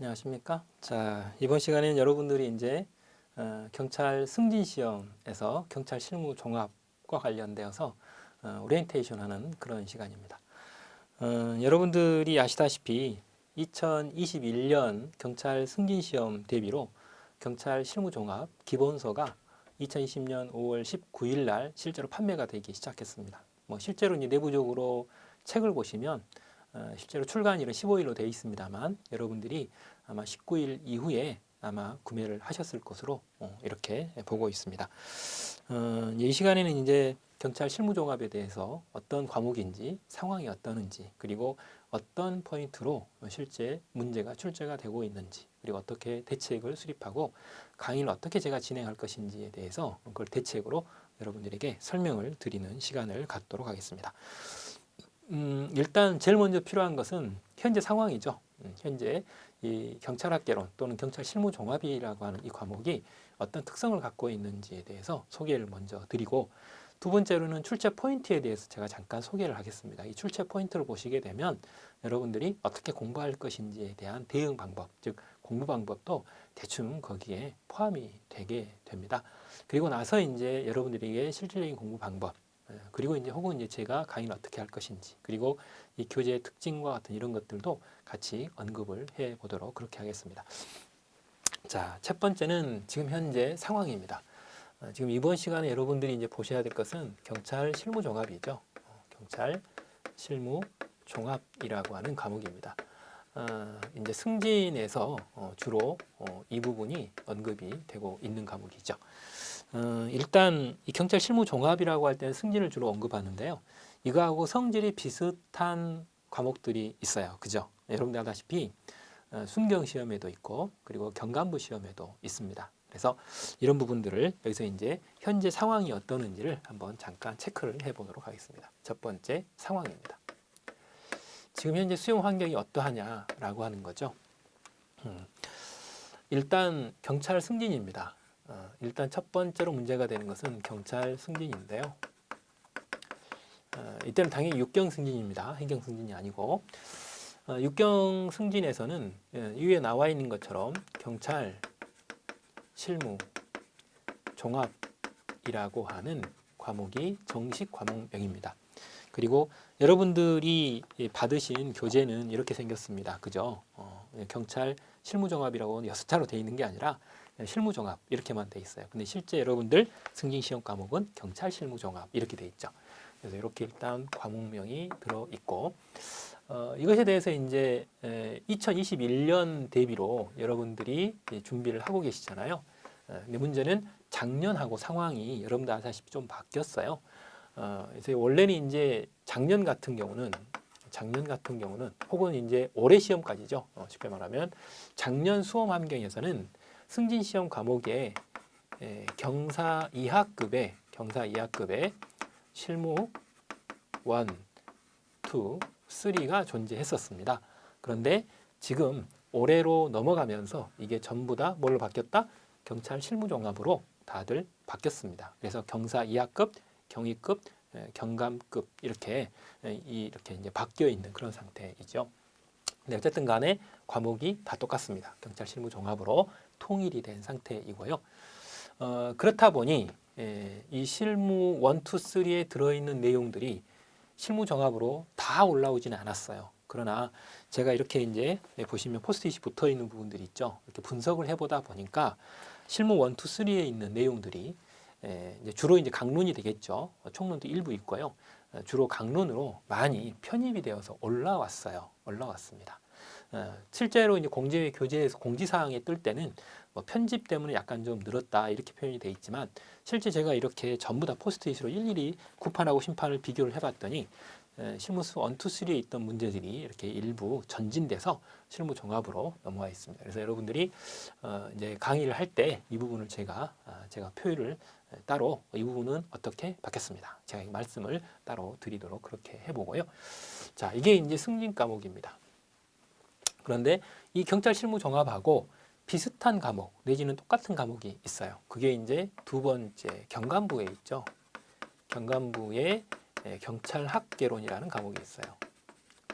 안녕하십니까? 자, 이번 시간에는 여러분들이 이제 어, 경찰 승진 시험에서 경찰 실무 종합과 관련되어서 어, 오리엔테이션 하는 그런 시간입니다. 어, 여러분들이 아시다시피 2021년 경찰 승진 시험 대비로 경찰 실무 종합 기본서가 2020년 5월 19일 날 실제로 판매가 되기 시작했습니다. 뭐 실제로 이제 내부적으로 책을 보시면 어, 실제로 출간일은 15일로 되어 있습니다만 여러분들이 아마 19일 이후에 아마 구매를 하셨을 것으로 어, 이렇게 보고 있습니다. 어, 이 시간에는 이제 경찰 실무종합에 대해서 어떤 과목인지 상황이 어떠는지 그리고 어떤 포인트로 실제 문제가 출제가 되고 있는지 그리고 어떻게 대책을 수립하고 강의를 어떻게 제가 진행할 것인지에 대해서 그걸 대책으로 여러분들에게 설명을 드리는 시간을 갖도록 하겠습니다. 음, 일단 제일 먼저 필요한 것은 현재 상황이죠. 음, 현재 이 경찰학개론 또는 경찰 실무 종합이라고 하는 이 과목이 어떤 특성을 갖고 있는지에 대해서 소개를 먼저 드리고 두 번째로는 출제 포인트에 대해서 제가 잠깐 소개를 하겠습니다. 이 출제 포인트를 보시게 되면 여러분들이 어떻게 공부할 것인지에 대한 대응 방법, 즉 공부 방법도 대충 거기에 포함이 되게 됩니다. 그리고 나서 이제 여러분들에게 실질적인 공부 방법, 예, 그리고 이제 혹은 이제 제가 강의를 어떻게 할 것인지 그리고 이 교재의 특징과 같은 이런 것들도 같이 언급을 해 보도록 그렇게 하겠습니다. 자, 첫 번째는 지금 현재 상황입니다. 어, 지금 이번 시간에 여러분들이 이제 보셔야 될 것은 경찰 실무 종합이죠. 어, 경찰 실무 종합이라고 하는 과목입니다. 어, 이제 승진에서 어, 주로 어, 이 부분이 언급이 되고 있는 과목이죠. 어, 일단 이 경찰 실무 종합이라고 할 때는 승진을 주로 언급하는데요. 이거하고 성질이 비슷한 과목들이 있어요. 그죠? 여러분들 아다시피 어, 순경 시험에도 있고 그리고 경감부 시험에도 있습니다. 그래서 이런 부분들을 여기서 이제 현재 상황이 어떠는지를 한번 잠깐 체크를 해보도록 하겠습니다. 첫 번째 상황입니다. 지금 현재 수용 환경이 어떠하냐라고 하는 거죠. 음, 일단 경찰 승진입니다. 어, 일단 첫 번째로 문제가 되는 것은 경찰 승진인데요. 어, 이때는 당연히 육경 승진입니다. 행정 승진이 아니고 어, 육경 승진에서는 예, 위에 나와 있는 것처럼 경찰 실무 종합이라고 하는 과목이 정식 과목명입니다. 그리고 여러분들이 받으신 교재는 이렇게 생겼습니다. 그죠? 어, 경찰 실무종합이라고 여섯 자로 되어 있는 게 아니라 실무종합 이렇게만 돼 있어요. 근데 실제 여러분들 승진 시험 과목은 경찰 실무종합 이렇게 돼 있죠. 그래서 이렇게 일단 과목명이 들어 있고 어, 이것에 대해서 이제 에, 2021년 대비로 여러분들이 준비를 하고 계시잖아요. 어, 근데 문제는 작년하고 상황이 여러분들 아시다시피 좀 바뀌었어요. 어, 그래서 원래는 이제 작년 같은 경우는 작년 같은 경우는 혹은 이제 올해 시험까지죠. 어, 쉽게 말하면 작년 수험 환경에서는 승진 시험 과목에 에, 경사 2하급의 경사 2하급의 실무 1, 2, 3가 존재했었습니다. 그런데 지금 올해로 넘어가면서 이게 전부 다 뭘로 바뀌었다? 경찰 실무종합으로 다들 바뀌었습니다. 그래서 경사 2하급, 경위급, 에, 경감급 이렇게 에, 이렇게 이제 바뀌어 있는 그런 상태이죠. 근데 어쨌든 간에 과목이 다 똑같습니다. 경찰 실무 종합으로 통일이 된 상태이고요. 어, 그렇다 보니 에, 이 실무 1, 2, 3에 들어있는 내용들이 실무 종합으로 다 올라오지는 않았어요. 그러나 제가 이렇게 이제 보시면 포스트잇이 붙어 있는 부분들이 있죠. 이렇게 분석을 해보다 보니까 실무 1, 2, 3에 있는 내용들이 에, 이제 주로 이제 강론이 되겠죠. 어, 총론도 일부 있고요. 어, 주로 강론으로 많이 편입이 되어서 올라왔어요. 올라왔습니다. 어, 실제로 이제 공제 교재에서 공지사항에 뜰 때는 뭐 편집 때문에 약간 좀 늘었다 이렇게 표현이 돼 있지만 실제 제가 이렇게 전부 다 포스트잇으로 일일이 구판하고 심판을 비교를 해봤더니 에, 실무수 1, 2, 3에 있던 문제들이 이렇게 일부 전진돼서 실무 종합으로 넘어와 있습니다. 그래서 여러분들이 어, 이제 강의를 할 때 이 부분을 제가 아, 제가 표현을 따로 이 부분은 어떻게 받겠습니다. 제가 이 말씀을 따로 드리도록 그렇게 해보고요. 자, 이게 이제 승진 과목입니다. 그런데 이 경찰 실무 종합하고 비슷한 과목 내지는 똑같은 과목이 있어요. 그게 이제 두 번째 경감부에 있죠. 예, 경찰학개론이라는 과목이 있어요.